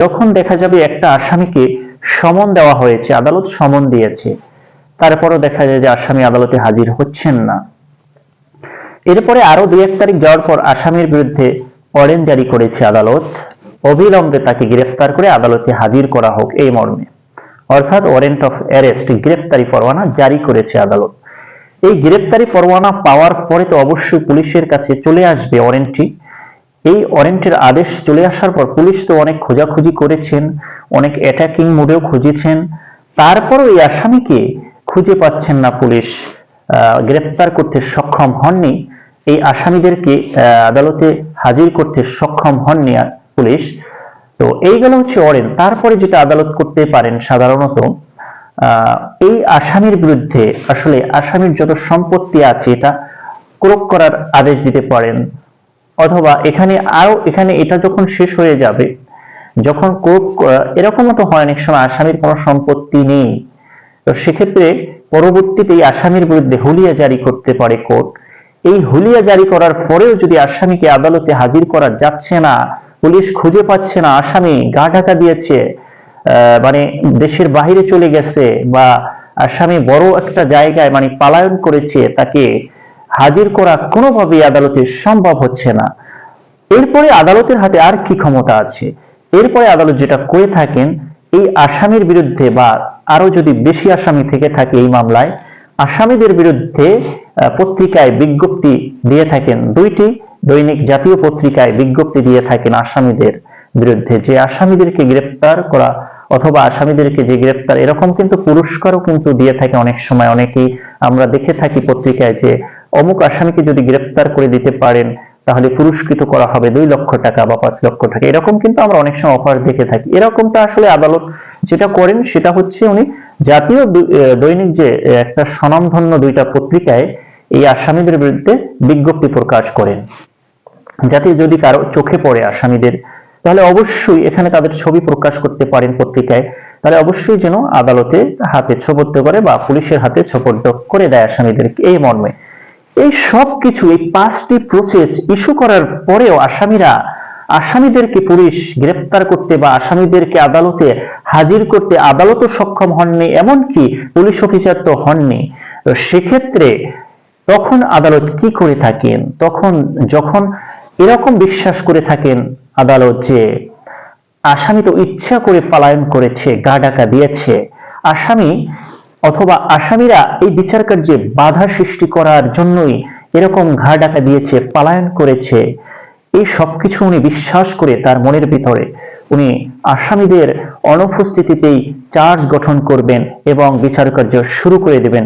যখন দেখা যাবে একটা আসামিকে সমন দেওয়া হয়েছে, আদালত সমন দিয়েছে, তারপরও দেখা যায় যে আসামি আদালতে হাজির হচ্ছেন না। এরপরে আরও দুই এক তারিখ যাওয়ার পর আসামির বিরুদ্ধে ওয়ারেন্ট জারি করেছে আদালত। অবিলম্বে তাকে গ্রেফতার করে আদালতে হাজির করা হোক এই মর্মে। অর্থাৎ ওয়ারেন্ট অফ অ্যারেস্ট, গ্রেফতারি পরোয়ানা জারি করেছে আদালত। এই গ্রেফতারি পরোয়ানা পাওয়ার পরে তো অবশ্যই পুলিশের কাছে চলে আসবে ওয়ারেন্টটি। এই ওয়ারেন্টের আদেশ চলে আসার পর পুলিশ তো অনেক খোঁজাখুঁজি করেছেন অনেক অ্যাটাকিং মোডেও খুঁজেছেন। তারপরও এই আসামিকে খুঁজে পাচ্ছেন না পুলিশ। আহ, গ্রেফতার করতে সক্ষম হননি। এই আসামিদেরকে আদালতে হাজির করতে সক্ষম হননি পুলিশ। তো এইগুলো হচ্ছে ওয়ারেন্ট তারপরে যেটা আদালত করতে পারেন সাধারণত এই আসামির বিরুদ্ধে আসলে আসামির যত সম্পত্তি আছে এটা ক্রোক করার আদেশ দিতে পারেন। অথবা এখানে আরও এখানে এটা যখন শেষ হয়ে যাবে, যখন কোর্ট এরকমও তো হয় অনেক সময় আসামির কোনো সম্পত্তি নেই। তো সেক্ষেত্রে পরবর্তীতে এই আসামির বিরুদ্ধে হুলিয়া জারি করতে পারে কোর্ট এই হুলিয়া জারি করার পরেও যদি আসামিকে আদালতে হাজির করা যাচ্ছে না, পুলিশ খুঁজে পাচ্ছে না, আসামি গা ঢাকা দিয়েছে মানে দেশের বাইরে চলে গেছে বা আসামি বড় একটা জায়গায় মানে পালায়ন করেছে তাকে হাজির করা কোনোভাবেই আদালতে সম্ভব হচ্ছে না। এরপরে আদালতের হাতে আর কি ক্ষমতা আছে? এরপরে আদালত যেটা করে থাকেন, এই আসামির বিরুদ্ধে বা আরও যদি বেশি আসামি থেকে থাকে এই মামলায়, আসামিদের বিরুদ্ধে পত্রিকায় বিজ্ঞপ্তি দিয়ে থাকেন দুইটি। দৈনিক জাতীয় পত্রিকায় বিজ্ঞপ্তি দিয়ে থাকেন আসামিদের বিরুদ্ধে যে আসামিদেরকে গ্রেপ্তার করা অথবা আসামিদেরকে যে গ্রেপ্তার, এরকম কিন্তু পুরস্কারও কিন্তু দিয়ে থাকে অনেক সময়। অনেকেই আমরা দেখে থাকি পত্রিকায় যে অমুক আসামিকে যদি গ্রেপ্তার করে দিতে পারেন, তাহলে পুরস্কৃত করা হবে দুই লক্ষ টাকা বা পাঁচ লক্ষ টাকা। এরকম কিন্তু আমরা অনেক সময় অফার দেখে থাকি। এরকমটা আসলে আদালত যেটা করেন সেটা হচ্ছে উনি জাতীয় দৈনিক যে একটা স্বনামধন্য দুইটা পত্রিকায় এই আসামিদের বিরুদ্ধে বিজ্ঞপ্তি প্রকাশ করেন। যাতে যদি কারও চোখে পড়ে আসামিদের, তাহলে অবশ্যই এখানে তাদের ছবি প্রকাশ করতে পারেন পত্রিকায়। তাহলে অবশ্যই যেন আদালতে হাতে সোপর্দ করে বা পুলিশের হাতে সোপর্দ করে দেয় আসামিদেরকে এই মর্মে। এই সব কিছু, এই পাঁচটি প্রসেস ইস্যু করার পরেও আসামিরা, আসামিদেরকে পুলিশ গ্রেপ্তার করতে বা আসামিদেরকে আদালতে হাজির করতে আদালতও সক্ষম হননি, এমনকি পুলিশ অফিসার তো হননি। তো সেক্ষেত্রে তখন আদালত কি করে থাকেন? তখন যখন এরকম বিশ্বাস করে থাকেন আদালত যে আসামি তো ইচ্ছা করে পালায়ন করেছে, গা ডাকা দিয়েছে, আসামি অথবা আসামিরা এই বিচার কার্যে বাধা সৃষ্টি করার জন্যই এরকম ঘা ডাকা দিয়েছে, পালায়ন করেছে। এই সবকিছু উনি বিশ্বাস করে তার মনের ভিতরে। উনি আসামিদের অনুপস্থিতিতেই চার্জ গঠন করবেন এবং বিচার কার্য শুরু করে দেবেন।